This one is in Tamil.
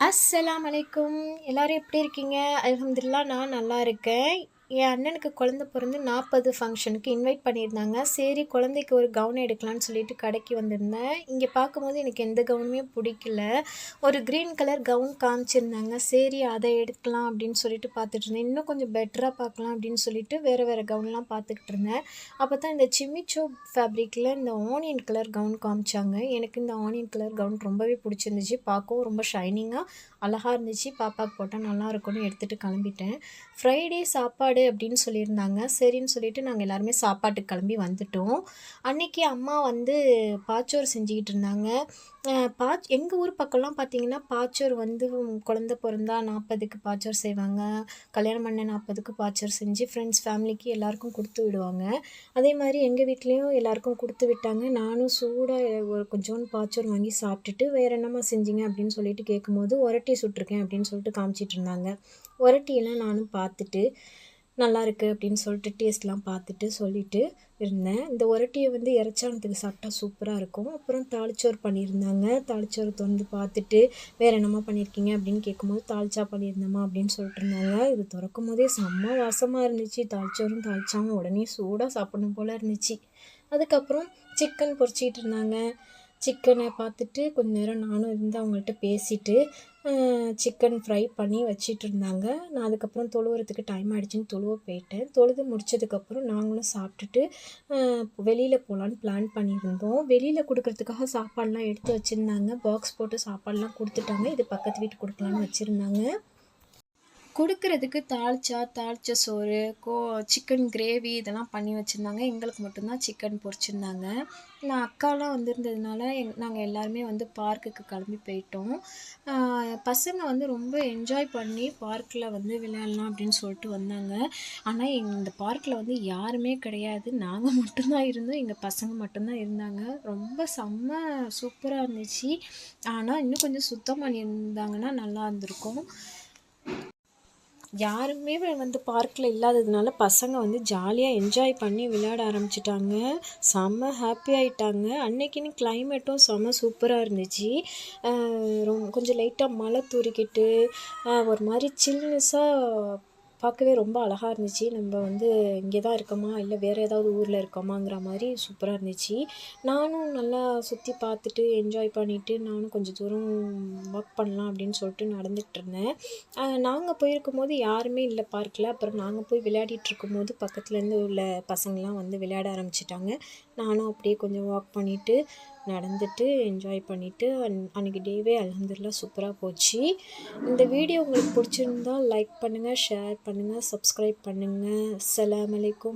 அஸ்ஸலாம் வலைக்கும் எல்லோரும் எப்படி இருக்கீங்க? அலமதுல்லா நான் நல்லா இருக்கேன். என் அண்ணனுக்கு குழந்த பிறந்து நாற்பது ஃபங்க்ஷனுக்கு இன்வைட் பண்ணியிருந்தாங்க. சரி குழந்தைக்கு ஒரு கவுன் எடுக்கலான்னு சொல்லிட்டு கடைக்கு வந்திருந்தேன். இங்கே பார்க்கும்போது எனக்கு எந்த கவுனுமே பிடிக்கல. ஒரு க்ரீன் கலர் கவுன் காமிச்சிருந்தாங்க. சரி அதை எடுக்கலாம் அப்படின்னு சொல்லிட்டு பார்த்துட்டு இருந்தேன். இன்னும் கொஞ்சம் பெட்டராக பார்க்கலாம் அப்படின்னு சொல்லிட்டு வேறு வேறு கவுன்லாம் பார்த்துக்கிட்டு இருந்தேன். அப்போ தான் இந்த சிமிச்சோ ஃபேப்ரிக்கில் இந்த ஆனியன் கலர் கவுன் காமிச்சாங்க. எனக்கு இந்த ஆனியன் கலர் கவுன் ரொம்பவே பிடிச்சிருந்துச்சு. பார்க்கவும் ரொம்ப ஷைனிங்காக அழகாக இருந்துச்சு. பாப்பாவுக்கு போட்டால் நல்லா இருக்கும்னு எடுத்துகிட்டு கிளம்பிட்டேன். ஃப்ரைடே சாப்பாடு அப்படின்னு சொல்லியிருந்தாங்க. சரின்னு சொல்லிட்டு நாங்கள் எல்லாருமே சாப்பாட்டுக்கு கிளம்பி வந்துட்டோம். அன்னைக்கு அம்மா வந்து பாச்சோர் செஞ்சுக்கிட்டு இருந்தாங்க. பா எங்கள் ஊர் பக்கம்லாம் பார்த்தீங்கன்னா பாச்சோர் வந்து குழந்த பிறந்தா நாற்பதுக்கு பாச்சோர் செய்வாங்க. கல்யாணம் பண்ண நாற்பதுக்கு பாச்சோர் செஞ்சு ஃப்ரெண்ட்ஸ் ஃபேமிலிக்கு எல்லாருக்கும் கொடுத்து விடுவாங்க. அதே மாதிரி எங்கள் வீட்லேயும் எல்லாருக்கும் கொடுத்து விட்டாங்க. நானும் சூடாக ஒரு கொஞ்சோண்டு பாச்சோர் வாங்கி சாப்பிட்டுட்டு வேறு என்னம்மா செஞ்சீங்க அப்படின்னு சொல்லிட்டு கேட்கும்போது உரட்டி சுட்டிருக்கேன் அப்படின்னு சொல்லிட்டு காமிச்சிட்டு இருந்தாங்க. உரட்டியெல்லாம் நானும் பார்த்துட்டு நல்லா இருக்குது அப்படின்னு சொல்லிட்டு டேஸ்ட்லாம் பார்த்துட்டு சொல்லிட்டு இருந்தேன். இந்த உரட்டியை வந்து இறச்சானத்துக்கு சாப்பிட்டா சூப்பராக இருக்கும். அப்புறம் தாளிச்சோறு பண்ணியிருந்தாங்க. தாளிச்சோறு திறந்து பார்த்துட்டு வேறு என்னம்மா பண்ணியிருக்கீங்க அப்படின்னு கேட்கும்போது தாளிச்சா பண்ணியிருந்தம்மா அப்படின்னு சொல்லிட்டு இருந்தாங்க. இது திறக்கும் போதே செம்ம வாசமாக இருந்துச்சு. தாளிச்சோறும் தாளிச்சாமல் உடனே சூடாக சாப்பிடணும் போல் இருந்துச்சு. அதுக்கப்புறம் சிக்கன் பொறிச்சிக்கிட்டு இருந்தாங்க. சிக்கனை பார்த்துட்டு கொஞ்ச நேரம் நானும் இருந்து அவங்கள்ட்ட பேசிட்டு சிக்கன் ஃப்ரை பண்ணி வச்சிட்டு இருந்தாங்க. நான் அதுக்கப்புறம் தொழுவுறதுக்கு டைம் ஆகிடுச்சின்னு தொழுவ போயிட்டேன். தொழுது முடிச்சதுக்கப்புறம் நாங்களும் சாப்பிட்டுட்டு வெளியில் போகலான்னு பிளான் பண்ணியிருந்தோம். வெளியில் கொடுக்குறதுக்காக சாப்பாடெலாம் எடுத்து வச்சுருந்தாங்க. பாக்ஸ் போட்டு சாப்பாடெலாம் கொடுத்துட்டாங்க. இது பக்கத்து வீட்டு கொடுக்கலான்னு வச்சுருந்தாங்க. கொடுக்கறதுக்கு தாளிச்சா தாளிச்ச சோறு கோ சிக்கன் கிரேவி இதெல்லாம் பண்ணி வச்சுருந்தாங்க. எங்களுக்கு மட்டும்தான் சிக்கன் பொரிச்சிருந்தாங்க. நான் அக்காலாம் வந்திருந்ததுனால எங் நாங்கள் எல்லாருமே வந்து பார்க்குக்கு கிளம்பி போயிட்டோம். பசங்க வந்து ரொம்ப என்ஜாய் பண்ணி பார்க்கில் வந்து விளையாடலாம் அப்படின்னு சொல்லிட்டு வந்தாங்க. ஆனால் இந்த பார்க்கில் வந்து யாருமே கிடையாது. நாங்கள் மட்டும்தான் இருந்தோம். எங்கள் பசங்க மட்டும்தான் இருந்தாங்க. ரொம்ப செம்ம சூப்பராக இருந்துச்சு. ஆனால் இன்னும் கொஞ்சம் சுத்தம் பண்ணியிருந்தாங்கன்னா நல்லா இருந்திருக்கும். யாருமே வந்து பார்க்கில் இல்லாததுனால பசங்க வந்து ஜாலியாக என்ஜாய் பண்ணி விளையாட ஆரம்பிச்சிட்டாங்க. செம்ம ஹாப்பி ஆகிட்டாங்க அன்னைக்குன்னு கிளைமேட்டும் செம்ம சூப்பராக இருந்துச்சு. ரொம்ப கொஞ்சம் லைட்டாக மழை தூரிக்கிட்டு ஒரு மாதிரி சில்னஸாக பார்க்கவே ரொம்ப அழகாக இருந்துச்சு. நம்ம வந்து இங்கே தான் இருக்கோமா? இல்லை வேறு ஏதாவது ஊரில் இருக்கோமாங்கிற மாதிரி சூப்பராக இருந்துச்சு. நானும் நல்லா சுற்றி பார்த்துட்டு என்ஜாய் பண்ணிவிட்டு நானும் கொஞ்சம் தூரம் ஒர்க் பண்ணலாம் அப்படின்னு சொல்லிட்டு நடந்துகிட்டு இருந்தேன். நாங்கள் போயிருக்கும் போது யாருமே இல்லை பார்க்கல அப்புறம் நாங்கள் போய் விளையாடிட்டு இருக்கும்போது பக்கத்துலேருந்து உள்ள பசங்களாம் வந்து விளையாட ஆரம்பிச்சிட்டாங்க. நானும் அப்படியே கொஞ்சம் வாக் பண்ணிவிட்டு நடந்துட்டு என்ஜாய் பண்ணிவிட்டு அன் அன்றைக்கி டேவே அலமதுல்லா சூப்பராக போச்சு. இந்த வீடியோ உங்களுக்கு பிடிச்சிருந்தா லைக் பண்ணுங்கள் ஷேர் பண்ணுங்கள் சப்ஸ்கிரைப் பண்ணுங்கள் அஸ்லாம் வலைக்கும்